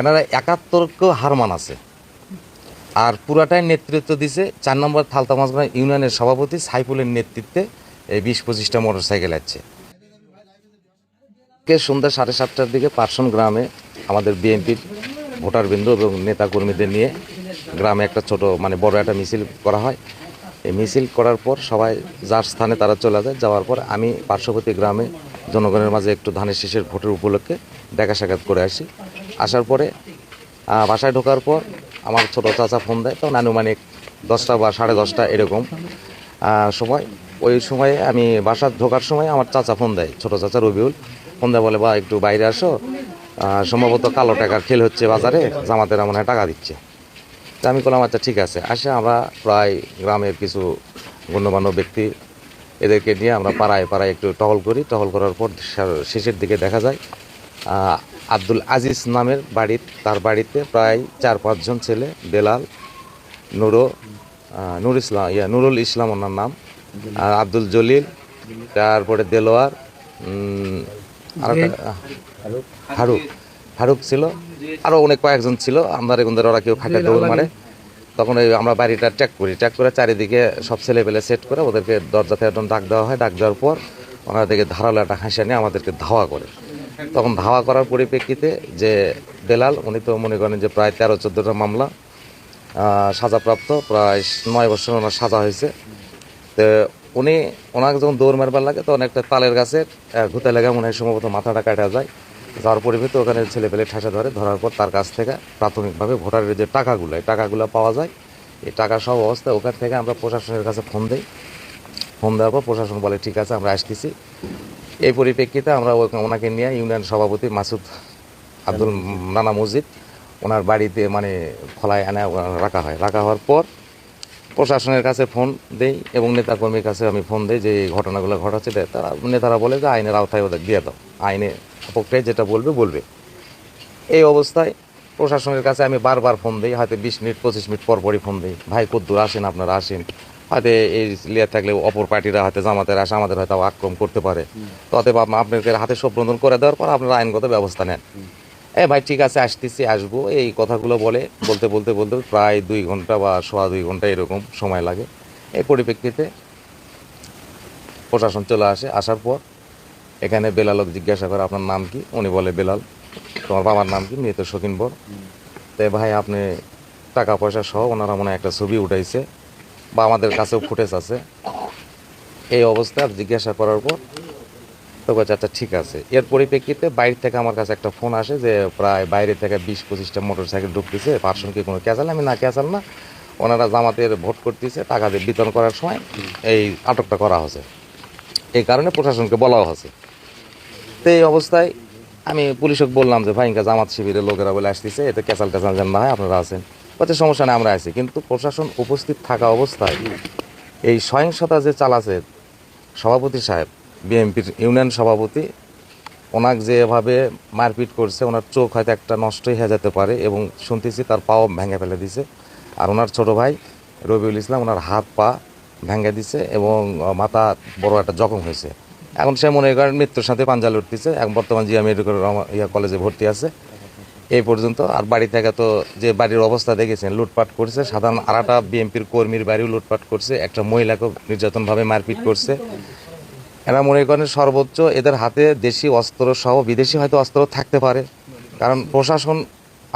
এনারা একাত্তরকেও হার মানাছে। আর পুরাটাই নেতৃত্ব দিছে, চার নম্বর থালতা থালতামাজগা ইউনিয়নের সভাপতি সাইফুলের নেতৃত্বে এই বিশ পঁচিশটা মোটর সাইকেল আছে সন্ধ্যা সাড়ে সাতটার দিকে পার্সন গ্রামে আমাদের বিএনপির ভোটারবৃন্দ এবং নেতাকর্মীদের নিয়ে গ্রামে একটা ছোট মানে বড় একটা মিছিল করা হয়। এই মিছিল করার পর সবাই যার স্থানে তারা চলে যায়, যাওয়ার পর আমি পার্শ্ববর্তী গ্রামে জনগণের মাঝে একটু ধানের শীষের ভোটের উপলক্ষে দেখা সাক্ষাৎ করে আসি। আসার পরে বাসায় ঢোকার পর আমার ছোট চাচা ফোন দেয়, তখন আনুমানিক দশটা বা সাড়ে দশটা এরকম সময়। ওই সময়ে আমি বাসা ঢোকার সময় আমার চাচা ফোন দেয়, ছোট চাচা রবিউল। ফোন দেয়, বলে বা একটু বাইরে আসো। সম্ভবত কালো টাকার খেল হচ্ছে বাজারে জামাতেরা মনে হয় টাকা দিচ্ছে। তা আমি বললাম আচ্ছা ঠিক আছে। আসে আমরা প্রায় গ্রামের কিছু গণ্যমান্য ব্যক্তি, এদেরকে নিয়ে আমরা পাড়ায় পাড়ায় একটু টহল করি। টহল করার পর শেষ- শেষের দিকে দেখা যায় আব্দুল আজিজ নামের বাড়ির, তার বাড়িতে প্রায় চার পাঁচজন ছেলে, বেলাল, নুরো নুর ইসলাম, ইয়া, নুরুল ইসলাম ওনার নাম, আর আব্দুল জলিল, তারপরে দেলোয়ার ফারুক। ফারুক ছিল আরও অনেক কয়েকজন ছিল আমাদের এগুনদের ওরা কেউ খাটে দৌড় মারে। তখন ওই আমরা বাড়িটা ট্যাক করি ট্যাক করে চারিদিকে সব ছেলে পেলে সেট করে ওদেরকে দরজা থেকে একদম ডাক দেওয়া হয়। ডাক দেওয়ার পর দেখে ধারালো একটা হাসিয়া নিয়ে আমাদেরকে ধাওয়া করে। তখন ধাওয়া করার পরিপ্রেক্ষিতে যে বেলাল উনি তো মনে করেন যে প্রায় তেরো চোদ্দোটা মামলা সাজাপ্রাপ্ত প্রায় নয় বছর ওনার সাজা হয়েছে। তো উনি ওনাকে যখন দৌড় মারবার লাগে তখন একটা তালের আহ, ঘুতে লাগা মনে হয় সম্ভবত মাথাটা কাটা যায়। যাওয়ার পরিপ্রেক্ষিতে ওখানে ছেলে পেলে ঠাসা ধরে ধরার পর তার কাছ থেকে প্রাথমিকভাবে ভোটারের যে টাকাগুলো এই টাকাগুলো পাওয়া যায়। এই টাকা সব অবস্থায় ওখান থেকে আমরা প্রশাসনের কাছে ফোন দিই। ফোন দেওয়ার পর প্রশাসন বলে ঠিক আছে আমরা আসতেছি। এই পরিপ্রেক্ষিতে আমরা ওনাকে নিয়ে ইউনিয়ন সভাপতি মাসুদ আব্দুল নানা মসজিদ, ওনার বাড়িতে মানে খোলায় এনে রাখা হয়। রাখা হওয়ার পর প্রশাসনের কাছে ফোন দেই এবং নেতাকর্মীর কাছে আমি ফোন দিই যে ঘটনাগুলো ঘটাচ্ছে। তারা নেতারা বলে যে আইনের আওতায় ওদের দিয়ে দাও। আইনে প্রক্রিয়ায় যেটা বলবে বলবে। এই অবস্থায় প্রশাসনের কাছে আমি বারবার ফোন দিই, হয়তো বিশ মিনিট, পঁচিশ মিনিট পর পরই ফোন দিই। ভাই কদ্দুর, আসেন আপনারা, আসেন। হয়তো এই লেয়ার থাকলে অপর পার্টিরা হয়তো জামাতের আসে আমাদের হয়তো আক্রমণ করতে পারে। তো অতএব আপনাদের হাতে সবরন্ধন করে দেওয়ার পর আপনারা আইনগত ব্যবস্থা নেন। এ ভাই ঠিক আছে আসতেছি আসব। এই কথাগুলো বলে বলতে বলতে বলতে প্রায় দুই ঘণ্টা বা সোয়া দুই ঘণ্টা এরকম সময় লাগে। এই পরিপ্রেক্ষিতে প্রশাসন চলে আসে। আসার পর এখানে বেলালক জিজ্ঞাসা করে আপনার নাম কি? উনি বলে বেলাল। তোমার বাবার নাম কি? মৃত শকিন বর তো ভাই আপনি টাকা পয়সা সহ ওনারা মনে হয় একটা ছবি উঠাইছে। বা আমাদের কাছেও ফুটেজ আছে। এই অবস্থায় জিজ্ঞাসা করার পর তো বলছে আচ্ছা ঠিক আছে। এর পরিপ্রেক্ষিতে বাইরে থেকে আমার কাছে একটা ফোন আসে যে প্রায় বাইরে থেকে বিশ পঁচিশটা মোটর সাইকেল ঢুকতেছে, পার্সন কি কোনো ক্যাচাল আমি না ক্যাচাল না, ওনারা জামাতের ভোট করতেছে, টাকা দিয়ে বিতরণ করার সময় এই আটকটা করা হয়েছে। এই কারণে প্রশাসনকে বলাও হয়েছে। তো এই অবস্থায় আমি পুলিশকে বললাম যে ভাই ইনকা জামাত শিবিরের লোকেরা বলে আসতেছে, এতে ক্যাচাল ক্যাচাল যেন না হয়, আপনারা আছেন। বলছে সমস্যা নেই, আমরা আছি। কিন্তু প্রশাসন উপস্থিত থাকা অবস্থায় এই সহিংসতা যে চালাছে সভাপতি সাহেব, বিএনপির ইউনিয়ন সভাপতি, ওনাকে যে এভাবে মারপিট করছে, ওনার চোখ হয়তো একটা নষ্টই হয়ে যেতে পারে এবং শুনতেছি তার পাও ভেঙে ফেলে দিছে। আর ওনার ছোট ভাই রবিউল ইসলাম, ওনার হাত পা ভেঙে দিছে এবং মাথা বড় একটা জখম হয়েছে। এখন সে মনে করেন মৃত্যুর সাথে পাঞ্জা লড়তেছে এখন বর্তমান জিয়া মেডিকেল ইয়া কলেজে ভর্তি আছে। এই পর্যন্ত। আর বাড়ি থেকে তো যে বাড়ির অবস্থা দেখেছেন, লুটপাট করছে। সাধারণ আরাটা বিএনপির কর্মীর বাড়িও লুটপাট করছে। একটা মহিলাকেও নির্যাতনভাবে মারপিট করছে। এরা মনে করেন সর্বোচ্চ এদের হাতে দেশি অস্ত্র সহ বিদেশি হয়তো অস্ত্র থাকতে পারে। কারণ প্রশাসন,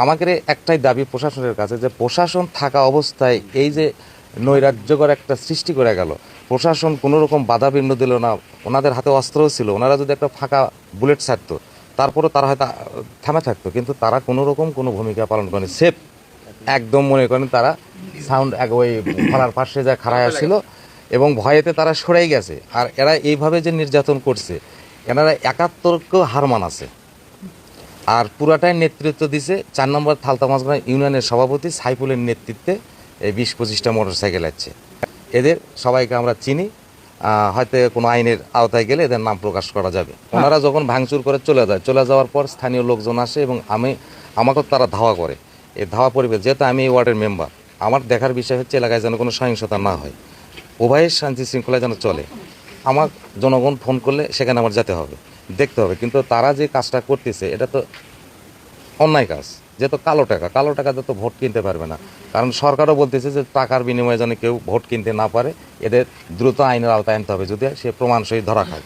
আমাদের একটাই দাবি প্রশাসনের কাছে যে প্রশাসন থাকা অবস্থায় এই যে নৈরাজ্যকর একটা সৃষ্টি করে গেল, প্রশাসন কোনো রকম বাধা বিঘ্ন দিল না। ওনাদের হাতে অস্ত্রও ছিল। ওনারা যদি একটা ফাঁকা বুলেট ছাড়তো তারপরেও তারা হয়তো থামে থাকতো। কিন্তু তারা কোনো রকম কোনো ভূমিকা পালন করেনি। সেফ একদম মনে করেন তারা সাউন্ড এক ওই ফলার পাশে যা খাড়ায় ছিল এবং ভয়েতে তারা সরেই গেছে। আর এরা এইভাবে যে নির্যাতন করছে এনারা একাত্তরকেও হার মানাছে। আর পুরাটাই নেতৃত্ব দিছে চার নম্বর থালতা থালতামাজগা ইউনিয়নের সভাপতি সাইফুলের নেতৃত্বে এই বিশ পঁচিশটা মোটর সাইকেল আছে। এদের সবাইকে আমরা চিনি। হয়তো কোনো আইনের আওতায় গেলে এদের নাম প্রকাশ করা যাবে। ওনারা যখন ভাঙচুর করে চলে যায় চলে যাওয়ার পর স্থানীয় লোকজন আসে এবং আমি আমাকেও তারা ধাওয়া করে। এই ধাওয়া পরিবেশ যেহেতু আমি এই ওয়ার্ডের মেম্বার আমার দেখার বিষয় হচ্ছে এলাকায় যেন কোনো সহিংসতা না হয়। উভয়ের শান্তি শৃঙ্খলা যেন চলে। আমার জনগণ ফোন করলে সেখানে আমার যেতে হবে দেখতে হবে। কিন্তু তারা যে কাজটা করতেছে এটা তো অন্যায় কাজ। যেহেতু কালো টাকা কালো টাকাতে তো ভোট কিনতে পারবে না। কারণ সরকারও বলতেছে যে টাকার বিনিময়ে যেন কেউ ভোট কিনতে না পারে এদের দ্রুত আইনের আওতায় আনতে হবে যদি সে প্রমাণ সহিত ধরা খায়।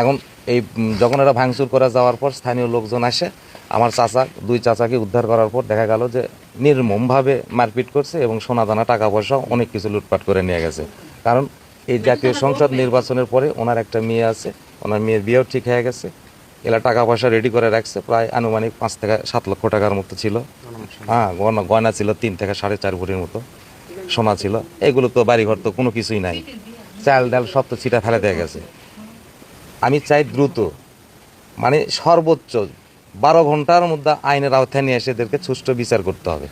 এখন এই যখন এরা ভাঙচুর করে যাওয়ার পর স্থানীয় লোকজন আসে আমার চাচা দুই চাচাকে উদ্ধার করার পর দেখা গেল যে নির্মমভাবে মারপিট করছে এবং সোনাদানা টাকা পয়সা অনেক কিছু লুটপাট করে নিয়ে গেছে। কারণ এই জাতীয় সংসদ নির্বাচনের পরে ওনার একটা মেয়ে আছে ওনার মেয়ের বিয়েও ঠিক হয়ে গেছে। এরা টাকা পয়সা রেডি করে রাখছে, প্রায় আনুমানিক পাঁচ থেকে সাত লক্ষ টাকার মতো ছিল। হ্যাঁ গয়না গয়না ছিল তিন থেকে সাড়ে চার ভরির মতো, সোনা ছিল। এগুলো তো বাড়িঘর তো কোনো কিছুই নাই। চাল ডাল সব তো ছিটা ফেলে দেওয়া গেছে। আমি চাই দ্রুত মানে সর্বোচ্চ বারো ঘণ্টার মধ্যে আইনের আওতায় নিয়ে এসে এদেরকে সুষ্ঠু বিচার করতে হবে।